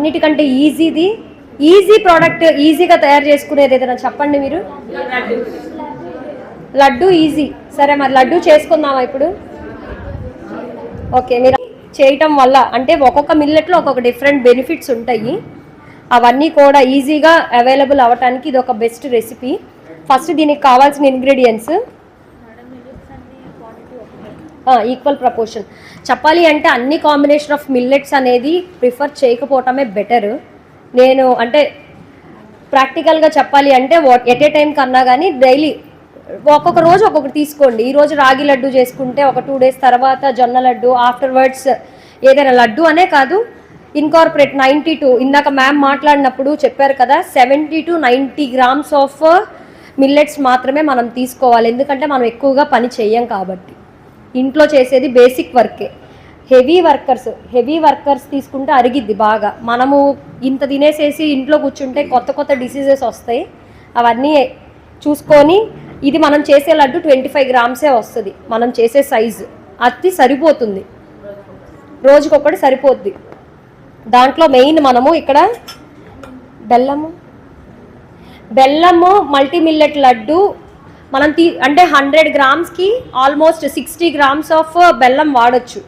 అన్నిటికంటే ఈజీది easy product ఈజీగా తయారు చేసుకునేది ఏదైనా చెప్పండి మీరు? లడ్డు. ఈజీ. సరే మరి లడ్డు చేసుకుందామా ఇప్పుడు? ఓకే మీరు చేయటం వల్ల అంటే ఒక్కొక్క మిల్లెట్లో ఒక్కొక్క డిఫరెంట్ బెనిఫిట్స్ ఉంటాయి. అవన్నీ కూడా ఈజీగా అవైలబుల్ అవ్వటానికి ఇది ఒక బెస్ట్ రెసిపీ ఫస్ట్ దీనికి కావాల్సిన ఇంగ్రీడియంట్స్ ఈక్వల్ ప్రపోర్షన్ చెప్పాలి అంటే అన్ని కాంబినేషన్ ఆఫ్ మిల్లెట్స్ అనేది ప్రిఫర్ చేయకపోవటమే బెటర్ నేను అంటే ప్రాక్టికల్గా చెప్పాలి అంటే ఎట్ ఏ టైం కన్నా కానీ డైలీ ఒక్కొక్క రోజు ఒక్కొక్కటి తీసుకోండి. ఈ రోజు రాగి లడ్డు చేసుకుంటే ఒక టూ డేస్ తర్వాత జొన్న లడ్డు ఆఫ్టర్ వర్డ్స్ ఏదైనా లడ్డు అనే కాదు ఇన్కార్పొరేట్ నైంటీ టూ ఇందాక మ్యామ్ మాట్లాడినప్పుడు చెప్పారు కదా seventy to ninety grams of millets మాత్రమే మనం తీసుకోవాలి. ఎందుకంటే మనం ఎక్కువగా పని చెయ్యం కాబట్టి. ఇంట్లో చేసేది బేసిక్ వర్కే హెవీ వర్కర్స్ హెవీ వర్కర్స్ తీసుకుంటే అరిగిద్ది బాగా. మనము ఇంత తినేసేసి ఇంట్లో కూర్చుంటే కొత్త కొత్త డిసీజెస్ వస్తాయి. అవన్నీ చూసుకొని ఇది మనం చేసే లడ్డు ట్వంటీ ఫైవ్ గ్రామ్సే వస్తుంది. మనం చేసే సైజు అది సరిపోతుంది. రోజుకొకటి సరిపోద్ది. దాంట్లో మెయిన్ మనము ఇక్కడ బెల్లము బెల్లము మల్టీ మిల్లెట్ లడ్డు మనం తీ అంటే హండ్రెడ్ గ్రామ్స్కి almost sixty grams of uh, బెల్లం వాడచ్చు.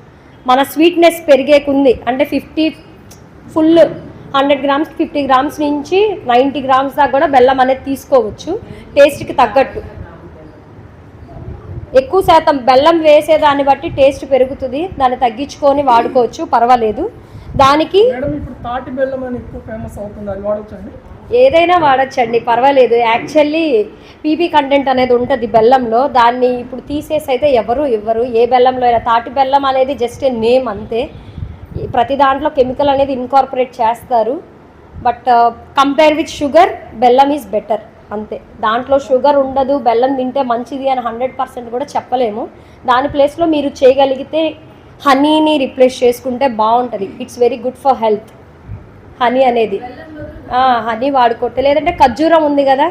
మన స్వీట్నెస్ పెరిగేకుంది. అంటే ఫిఫ్టీ ఫుల్ హండ్రెడ్ గ్రామ్స్కి ఫిఫ్టీ గ్రామ్స్ నుంచి నైంటీ గ్రామ్స్ దాకా కూడా బెల్లం అనేది తీసుకోవచ్చు. టేస్ట్కి తగ్గట్టు. ఎక్కువ శాతం బెల్లం వేసే దాన్ని బట్టి టేస్ట్ పెరుగుతుంది. దాన్ని తగ్గించుకొని వాడుకోవచ్చు. పర్వాలేదు. దానికి తాటి బెల్లం అని ఎక్కువ ఫేమస్ అవుతుంది. అది వాడవచ్చండి ఏదైనా వాడచ్చండి పర్వాలేదు. యాక్చువల్లీ పీపీ కంటెంట్ అనేది ఉంటుంది బెల్లంలో. దాన్ని ఇప్పుడు తీసేసి అయితే ఎవరు ఇవ్వరు. ఏ బెల్లంలో అయినా తాటి బెల్లం అనేది జస్ట్ ఏ నేమ్ అంతే. ప్రతి దాంట్లో కెమికల్ అనేది ఇన్కార్పొరేట్ చేస్తారు. బట్ కంపేర్ విత్ షుగర్ బెల్లం ఈజ్ బెటర్ అంతే. దాంట్లో షుగర్ ఉండదు బెల్లం తింటే మంచిది అని హండ్రెడ్ పర్సెంట్ కూడా చెప్పలేము. దాని ప్లేస్లో మీరు చేయగలిగితే హనీని రిప్లేస్ చేసుకుంటే బాగుంటుంది. It's very good for health honey అనేది. హనీ వాడుకోవట్టే. లేదంటే ఖర్జూరం ఉంది కదా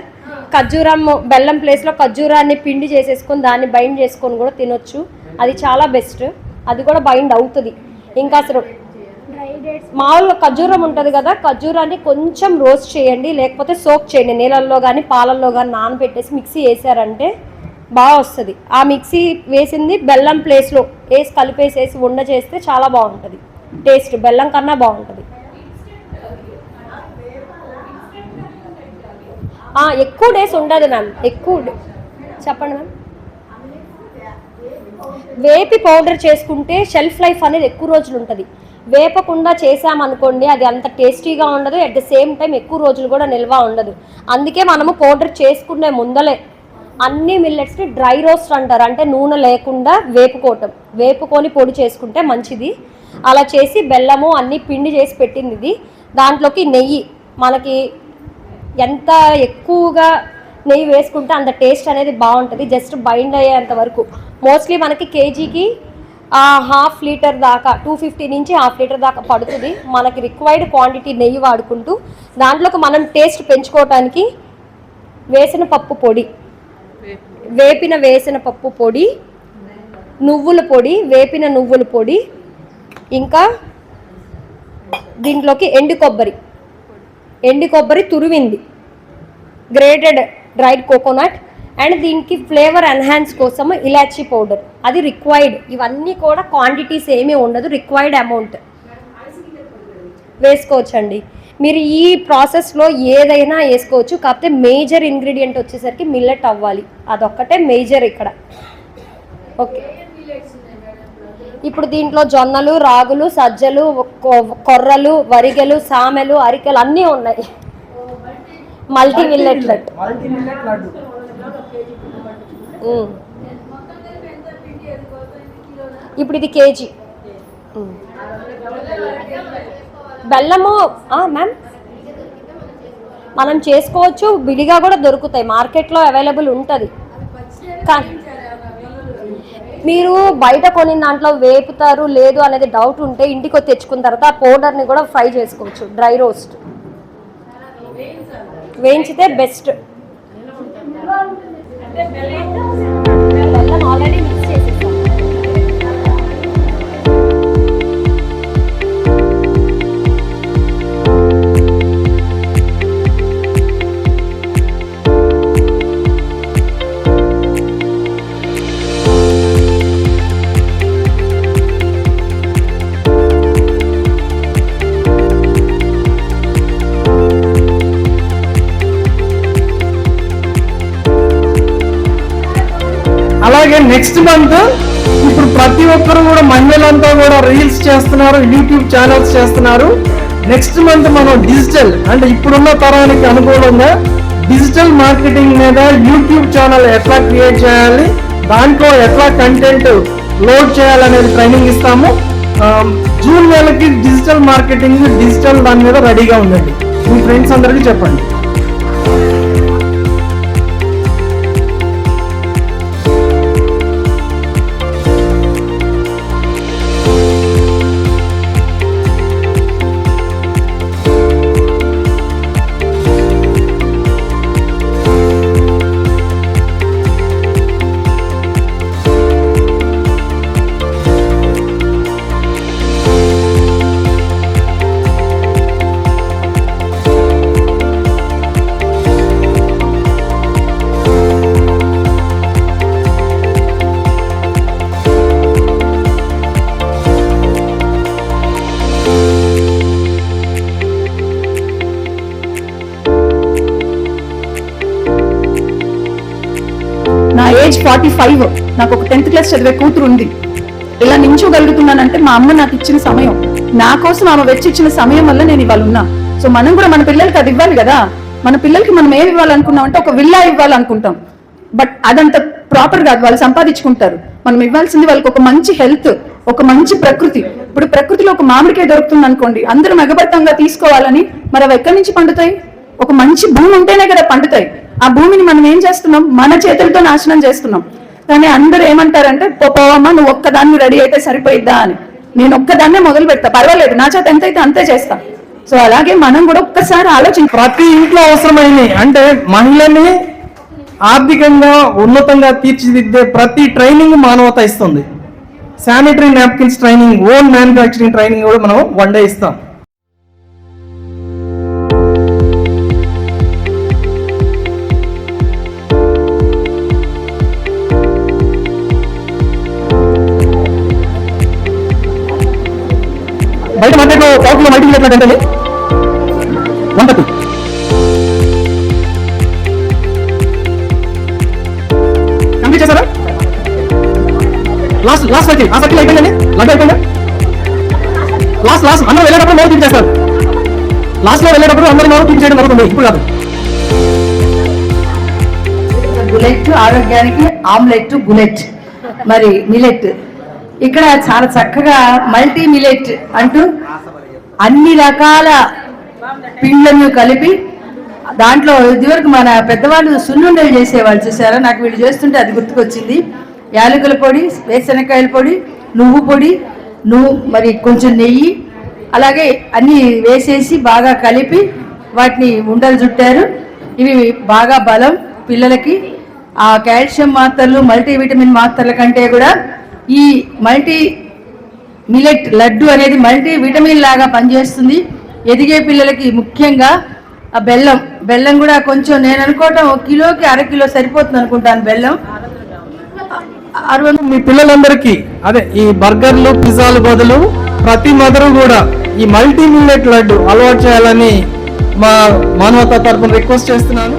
ఖర్జూరం బెల్లం ప్లేస్లో ఖర్జూరాన్ని పిండి చేసేసుకొని దాన్ని బైండ్ చేసుకొని కూడా తినొచ్చు. అది చాలా బెస్ట్ అది కూడా బైండ్ అవుతుంది. ఇంకా అసలు మామూలుగా ఖర్జూరం ఉంటుంది కదా ఖర్జూరాన్ని కొంచెం రోస్ట్ చేయండి లేకపోతే సోక్ చేయండి. నీళ్ళల్లో కానీ పాలల్లో కానీ నానబెట్టేసి మిక్సీ వేసారంటే బాగా వస్తుంది. ఆ మిక్సీ వేసింది బెల్లం ప్లేస్లో వేసి కలిపేసేసి ఉండ చేస్తే చాలా బాగుంటుంది. టేస్ట్ బెల్లం కన్నా బాగుంటుంది. ఎక్కువ డేస్ ఉండదు మ్యామ్ ఎక్కువ చెప్పండి మ్యామ్ వేపి పౌడర్ చేసుకుంటే షెల్ఫ్ లైఫ్ అనేది ఎక్కువ రోజులు ఉంటుంది. వేపకుండా చేసామనుకోండి అది అంత టేస్టీగా ఉండదు. అట్ ద సేమ్ టైం ఎక్కువ రోజులు కూడా నిల్వ ఉండదు. అందుకే మనము పౌడర్ చేసుకునే ముందలే అన్ని మిల్లెట్స్ని డ్రై రోస్ట్ అంటారు. అంటే నూనె లేకుండా వేపుకోవటం. వేపుకొని పొడి చేసుకుంటే మంచిది. అలా చేసి బెల్లము అన్నీ పిండి చేసి పెట్టింది ఇది. దాంట్లోకి నెయ్యి. మనకి ఎంత ఎక్కువగా నెయ్యి వేసుకుంటే అంత టేస్ట్ అనేది బాగుంటుంది. జస్ట్ బైండ్ అయ్యేంత వరకు. మోస్ట్లీ మనకి కేజీకి హాఫ్ లీటర్ దాకా టూ ఫిఫ్టీ నుంచి హాఫ్ లీటర్ దాకా పడుతుంది. మనకి రిక్వైర్డ్ క్వాంటిటీ నెయ్యి వాడుకుంటూ దాంట్లోకి మనం టేస్ట్ పెంచుకోవటానికి వేసిన పప్పు పొడి వేపిన వేసిన పప్పు పొడి నువ్వుల పొడి వేపిన నువ్వుల పొడి ఇంకా దీంట్లోకి ఎండు కొబ్బరి. ఎండి కొబ్బరి తురివింది. గ్రేటెడ్ డ్రైడ్ కోకోనట్ అండ్ దీనికి ఫ్లేవర్ ఎన్హాన్స్ కోసం ఇలాచీ పౌడర్ అది రిక్వైర్డ్ ఇవన్నీ కూడా క్వాంటిటీస్ ఏమీ ఉండదు రిక్వైర్డ్ అమౌంట్ వేసుకోవచ్చండి. మీరు ఈ ప్రాసెస్లో ఏదైనా వేసుకోవచ్చు. కాకపోతే మేజర్ ఇంగ్రీడియంట్ వచ్చేసరికి మిల్లెట్ అవ్వాలి. అదొక్కటే మేజర్ ఇక్కడ. ఓకే ఇప్పుడు దీంట్లో జొన్నలు రాగులు సజ్జలు కొర్రలు వరిగెలు సామెలు అరికెలు అన్నీ ఉన్నాయి. Multi millet laddu. ఇప్పుడు ఇది కేజీ. బెల్లము ఆ, మ్యామ్. మనం చేసుకోవచ్చు విడిగా కూడా దొరుకుతాయి. మార్కెట్లో అవైలబుల్ ఉంటుంది. కానీ మీరు బయట కొనిన దాంట్లో వేపుతారు లేదు అనేది డౌట్ ఉంటే ఇంటికి తెచ్చుకున్న తర్వాత ఆ పౌడర్ని కూడా ఫ్రై చేసుకోవచ్చు డ్రై రోస్ట్. వేయించితే బెస్ట్ అలాగే నెక్స్ట్ మంత్ ఇప్పుడు ప్రతి ఒక్కరు కూడా మహిళలంతా కూడా రీల్స్ చేస్తున్నారు యూట్యూబ్ ఛానల్స్ చేస్తున్నారు. నెక్స్ట్ మంత్ మనం డిజిటల్ అంటే ఇప్పుడున్న తరానికి అనుకూలంగా డిజిటల్ మార్కెటింగ్ మీద యూట్యూబ్ ఛానల్ ఎట్లా క్రియేట్ చేయాలి దాంట్లో ఎట్లా కంటెంట్ లోడ్ చేయాలనేది ట్రైనింగ్ ఇస్తాము. జూన్ నెలకి డిజిటల్ మార్కెటింగ్ డిజిటల్ దాని మీద రెడీగా ఉందండి మీ ఫ్రెండ్స్ అందరికీ చెప్పండి. ఫార్టీ ఫైవ్ నాకు ఒక టెన్త్ క్లాస్ చదివే కూతురు ఉంది. ఇలా నించోగలుగుతున్నానంటే మా అమ్మ నాకు ఇచ్చిన సమయం. నా కోసం ఆమె వెచ్చిచ్చిన సమయం వల్ల నేను ఇవాళ ఉన్నా. సో మనం కూడా మన పిల్లలకి అది ఇవ్వాలి కదా. మన పిల్లలకి మనం ఏమి ఇవ్వాలనుకున్నాం అంటే ఒక విల్లా ఇవ్వాలనుకుంటాం. బట్ అదంత ప్రాపర్ కాదు. వాళ్ళు సంపాదించుకుంటారు. మనం ఇవ్వాల్సింది వాళ్ళకి ఒక మంచి హెల్త్ ఒక మంచి ప్రకృతి. ఇప్పుడు ప్రకృతిలో ఒక మామిడికాయ దొరుకుతుంది అనుకోండి. అందరూ మెగబద్ధంగా తీసుకోవాలని మరి అవి ఎక్కడి నుంచి పండుతాయి? ఒక మంచి భూమి ఉంటేనే కదా పండుతాయి. ఆ భూమిని మనం ఏం చేస్తున్నాం? మన చేతులతో నాశనం చేస్తున్నాం. కానీ అందరూ ఏమంటారంటే "పో, పోవమ్మా నువ్వు ఒక్కదాన్ని రెడీ అయితే సరిపోయిద్దా? అని. నేను ఒక్కదాన్నే మొదలు పెడతా. పర్వాలేదు నా చేత ఎంతైతే అంతే చేస్తా. సో అలాగే మనం కూడా ఒక్కసారి ఆలోచించ ప్రతి ఇంట్లో అవసరమైనవి అంటే మహిళని ఆర్థికంగా ఉన్నతంగా తీర్చిదిద్దే ప్రతి ట్రైనింగ్ మానవత ఇస్తుంది. Sanitary napkins training own manufacturing training కూడా మనం వన్ డే ఇస్తాం. బయట మార్కెట్లో పావు కిలో మల్టీ ఎట్లా అంటే వన్ థర్టీ కంప్లీట్ చేశారా? Last last circle. ఆ సర్కిల్ అయిపోయిందండి లడ్డు అయిపోయిందా? Last last. అందరూ వెళ్ళేటప్పుడు నోరు తీపి లాస్ట్లో లాస్ట్లో వెళ్ళేటప్పుడు అందరి నోరు తీపి చేయడం జరుగుతుంది. ఇప్పుడు కాదు. బుల్లెట్ ఆరోగ్యానికి ఆమ్లెట్ బుల్లెట్ మరి మిలెట్. ఇక్కడ చాలా చక్కగా మల్టీ మిలెట్ అంటూ అన్ని రకాల పిండ్లను కలిపి దాంట్లో ఇదివరకు మన పెద్దవాళ్ళు సున్నుండలు చేసేవాళ్ళు చూసారా? నాకు వీళ్ళు చేస్తుంటే అది గుర్తుకొచ్చింది. యాలకుల పొడి వేరుశనక్కాయల పొడి నువ్వు పొడి నువ్వు మరి కొంచెం నెయ్యి అలాగే అన్నీ వేసేసి బాగా కలిపి వాటిని ఉండలు చుట్టారు. ఇవి బాగా బలం పిల్లలకి. ఆ కాల్షియం మాత్రలు మల్టీవిటమిన్ మాత్రల కంటే కూడా ఈ మల్టీ మిలెట్ లడ్డు అనేది మల్టీ విటమిన్ లాగా పనిచేస్తుంది. ఎదిగే పిల్లలకి ముఖ్యంగా ఆ బెల్లం. బెల్లం కూడా కొంచెం నేను అనుకోవటం ఒక కిలోకి అర కిలో సరిపోతుంది అనుకుంటాను బెల్లం. అరవై మీ పిల్లలందరికీ అదే ఈ బర్గర్లు పిజ్జాలు బదులు ప్రతి మదరు కూడా ఈ మల్టీ మిల్లెట్ లడ్డు అలవాటు చేయాలని మా మానవతా తరఫున రిక్వెస్ట్ చేస్తున్నాను.